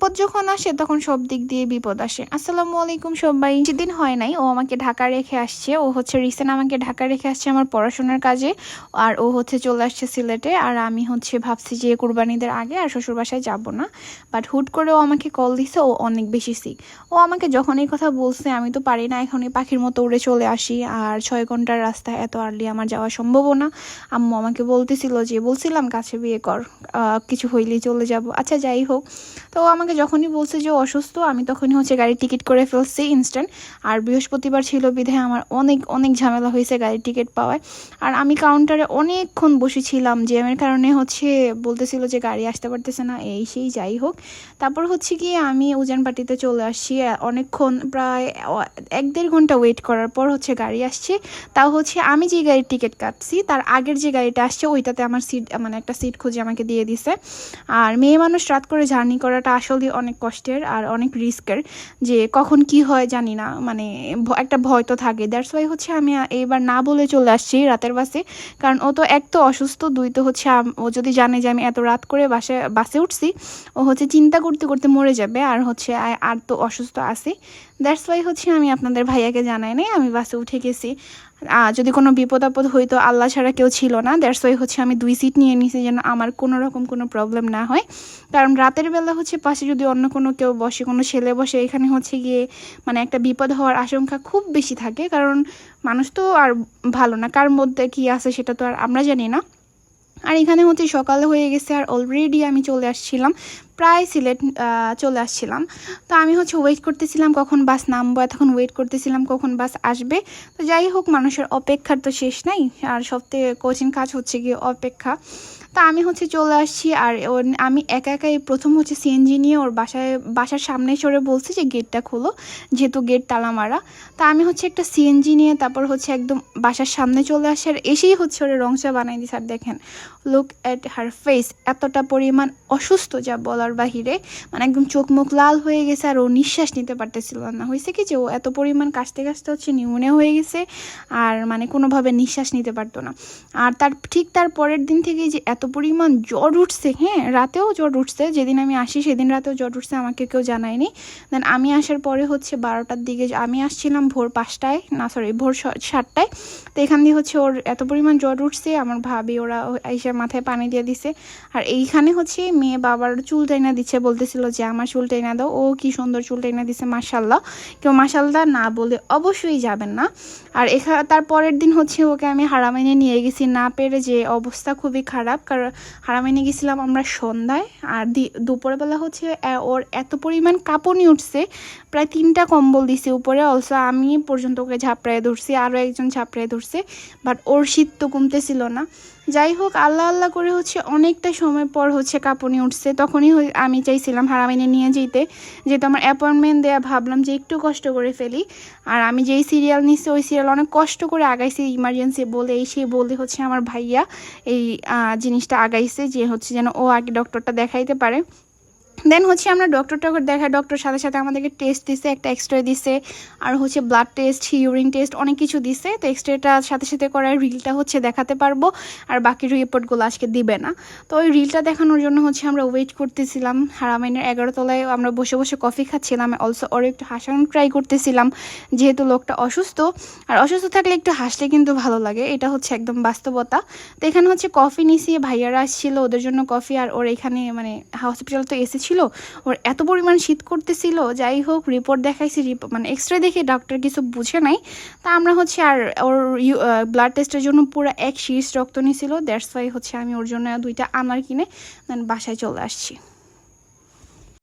বিপদ যখন আসে, তখন সব দিক দিয়ে বিপদ আসে। আসসালামু আলাইকুম সবাই। যেদিন হয় নাই, ও আমাকে ঢাকা রেখে আসছে। ও হচ্ছে রিসেন্ট আমাকে ঢাকা রেখে আসছে আমার পড়াশোনার কাজে। আর ও হচ্ছে চলে আসছে সিলেটে। আর আমি হচ্ছে ভাবছি যে কুরবানিদের আগে আর শ্বশুর বাসায় যাব না। বাট হুট করে ও আমাকে কল দিছে, ও অনেক বেশি সিক ও আমাকে যখন এই কথা বলছে, আমি তো পারি না এখন এই পাখির মতো উড়ে চলে আসি। আর ছয় ঘণ্টার রাস্তা, এত আর্লি আমার যাওয়া সম্ভবও না। আম্মু আমাকে বলতেছিল যে, বলছিলাম কাছে বিয়ে কর কিছু হইলেই চলে যাব। আচ্ছা যাই হোক। তো ও আমাকে যখনই বলছে যে অসুস্থ, আমি তখনই হচ্ছে গাড়ির টিকিট করে ফেলছি ইনস্ট্যান্ট আর বৃহস্পতিবার ছিল বিধায় আমার অনেক অনেক ঝামেলা হয়েছে গাড়ির টিকিট পাওয়ায়। আর আমি কাউন্টারে অনেকক্ষণ বসেছিলাম, জ্যামের কারণে হচ্ছে বলতেছিল যে গাড়ি আসতে পারতেছে না, এই সেই যাই হোক। তারপর হচ্ছে কি আমি উজানপাটিতে চলে আসছি, অনেকক্ষণ প্রায় এক দেড় ঘণ্টা ওয়েট করার পর হচ্ছে গাড়ি আসছে। তাও হচ্ছে আমি যে গাড়ির টিকিট কাটছি, তার আগের যে গাড়িটা আসছে, ওইটাতে আমার সিট মানে একটা সিট খুঁজে আমাকে দিয়ে দিছে। আর মেয়ে মানুষ রাত করে জার্নি করাটা আসলে অনেক কষ্টের আর অনেক রিস্কের যে কখন কি হয় জানি না মানে একটা ভয় তো থাকে। দ্যাটস ওয়াই হচ্ছে আমি এইবার না বলে চলে আসছি রাতের বাসে। কারণ ও তো এক তো অসুস্থ, দুই তো হচ্ছে ও যদি জানে যে আমি এত রাত করে বাসে বাসে উঠছি, ও হচ্ছে চিন্তা করতে করতে মরে যাবে আর হচ্ছে আর তো অসুস্থ আছে। দ্যাটস ওয়াই হচ্ছে আমি আপনাদের ভাইয়াকে জানাই নাই, আমি বাসে উঠে গেছি। যদি কোনো বিপদ আপদ হইতো আল্লাহ ছাড়া কেউ ছিল না। দ্যাটস ওয়াই হচ্ছে আমি দুই সিট নিয়ে নিছি যেন আমার কোনো রকম কোনো প্রবলেম না হয়। কারণ রাতের বেলা হচ্ছে পাশে যদি অন্য কোনো কেউ বসে, কোনো ছেলে বসে, এখানে হচ্ছে গিয়ে মানে একটা বিপদ হওয়ার আশঙ্কা খুব বেশি থাকে। কারণ মানুষ তো আর ভালো না, কার মধ্যে কি আছে সেটা তো আর আমরা জানি না। আর এখানে হচ্ছে সকালে হয়ে গেছে আর অলরেডি আমি চলে আসছিলাম, প্রায় সিলেট চলে আসছিলাম। তো আমি হচ্ছে ওয়েট করতেছিলাম কখন বাস নামবো, এতক্ষণ ওয়েট করতেছিলাম কখন বাস আসবে। তো যাই হোক, মানুষের অপেক্ষার তো শেষ নাই, আর সবথেকে কঠিন কাজ হচ্ছে গিয়ে অপেক্ষা। তা আমি হচ্ছে চলে আসছি আর আমি একা একাই প্রথম হচ্ছে সিএনজি নিয়ে ওর বাসায়, বাসার সামনে সরে বলছি যে গেটটা খোলো, যেহেতু গেট তালা মারা তা আমি হচ্ছে একটা সিএনজি নিয়ে তারপর হচ্ছে একদম বাসার সামনে চলে আসি আর এসেই হচ্ছে ওরা রংচা বানাই দিছে। আর দেখেন লুক অ্যাট হার ফেস এতটা পরিমাণ অসুস্থ যা বলার বাহিরে। মানে একদম চোখ মুখ লাল হয়ে গেছে আর ও নিঃশ্বাস নিতে পারতেছিল না। হয়েছে কি যে ও এত পরিমাণ কাশতে কাশতে হচ্ছে নিউমোনিয়া হয়ে গেছে আর মানে কোনোভাবে নিঃশ্বাস নিতে পারতো না। আর তার ঠিক তার পরের দিন থেকেই যে এত পরিমাণ জ্বর উঠছে হ্যাঁ রাতেও জ্বর উঠছে, যেদিন আমি আসি সেদিন রাতেও জ্বর উঠছে, আমাকে কেউ জানায়নি। দেন আমি আসার পরে হচ্ছে বারোটার দিকে আমি আসছিলাম ভোর পাঁচটায়, না সরি ভোর সাতটায়। তো এখান দিয়ে হচ্ছে ওর এত পরিমাণ জ্বর উঠছে, আমার ভাবি ওরা এসে মাথায় পানি দিয়ে দিছে। আর এইখানে হচ্ছে মেয়ে বাবার চুল টাইনা দিচ্ছে বলতেছিল যে, আমার চুল টাইনা দাও। ও কি সুন্দর চুল টাইনা দিছে মাসাল্লাহ কেউ মাসাল্লাহ না বলে অবশ্যই যাবেন না। আর এখা তার পরের দিন হচ্ছে ওকে আমি হারামাইনে নিয়ে গেছি, না পেরে যে অবস্থা খুবই খারাপ। কারণ হারামাইনে গেছিলাম আমরা সন্ধ্যায়, আর দুপুরবেলা হচ্ছে ওর এত পরিমাণ কাঁপুনি উঠছে, প্রায় তিনটা কম্বল দিছে উপরে অলসো আমি পর্যন্ত ওকে ঝাঁপড়ায় ধরছি আরও একজন ঝাঁপড়ায় ধরছে বাট ওর শীত তো কমতেছিল না। যাই হোক, আল্লাহ আল্লাহ করে হচ্ছে অনেকটা সময় পর হচ্ছে কাঁপুনি উঠছে। তখনই আমি চাইছিলাম হারামিনে নিয়ে যেতে। যেহেতু আমার অ্যাপয়েন্টমেন্ট দেয়া, ভাবলাম যে একটু কষ্ট করে ফেলি। আর আমি যেই সিরিয়াল নিচ্ছি ওই সিরিয়াল অনেক কষ্ট করে আগাইছি ইমার্জেন্সি বলে। এই সে বলে হচ্ছে আমার ভাইয়া এই জিনিসটা আগাইছে যে হচ্ছে যেন ও আগে ডক্টরটা দেখাইতে পারে। দেন হচ্ছে আমরা ডক্টর টক্টর দেখা ডক্টর সাথে সাথে আমাদেরকে টেস্ট দিছে, একটা এক্স রে দিছে, আর হচ্ছে ব্লাড টেস্ট ইউরিন টেস্ট অনেক কিছু দিছে। তো এক্স রেটা সাথে সাথে করার রিলটা হচ্ছে দেখাতে পারব, আর বাকি রিপোর্টগুলো আজকে দিবে না। তো ওই রিলটা দেখানোর জন্য হচ্ছে আমরা ওয়েট করতেছিলাম, হারামাইনের এগারো তলায় আমরা বসে বসে কফি খাচ্ছিলাম অলসো ওর একটু হাসানোর ট্রাই করতেছিলাম, যেহেতু লোকটা অসুস্থ। আর অসুস্থ থাকলে একটু হাসলে কিন্তু ভালো লাগে, এটা হচ্ছে একদম বাস্তবতা। তো এখানে হচ্ছে কফি নিছি, ভাইয়ারা আসছিল ওদের জন্য কফি আর ওর এখানে মানে হসপিটাল তো এসেছিল ওর এত পরিমাণ শীত করতেছিল, যাই হোক রিপোর্ট দেখাইছি মানে এক্স রে দেখে ডক্টর কিছু বুঝে নাই। তা আমরা হচ্ছে আর ওর ব্লাড টেস্টের জন্য পুরো এক শীষ রক্ত নিয়েছিল দ্যাটস ওয়াই হচ্ছে আমি ওর জন্য দুইটা আনার কিনে দেন বাসায় চলে আসছি।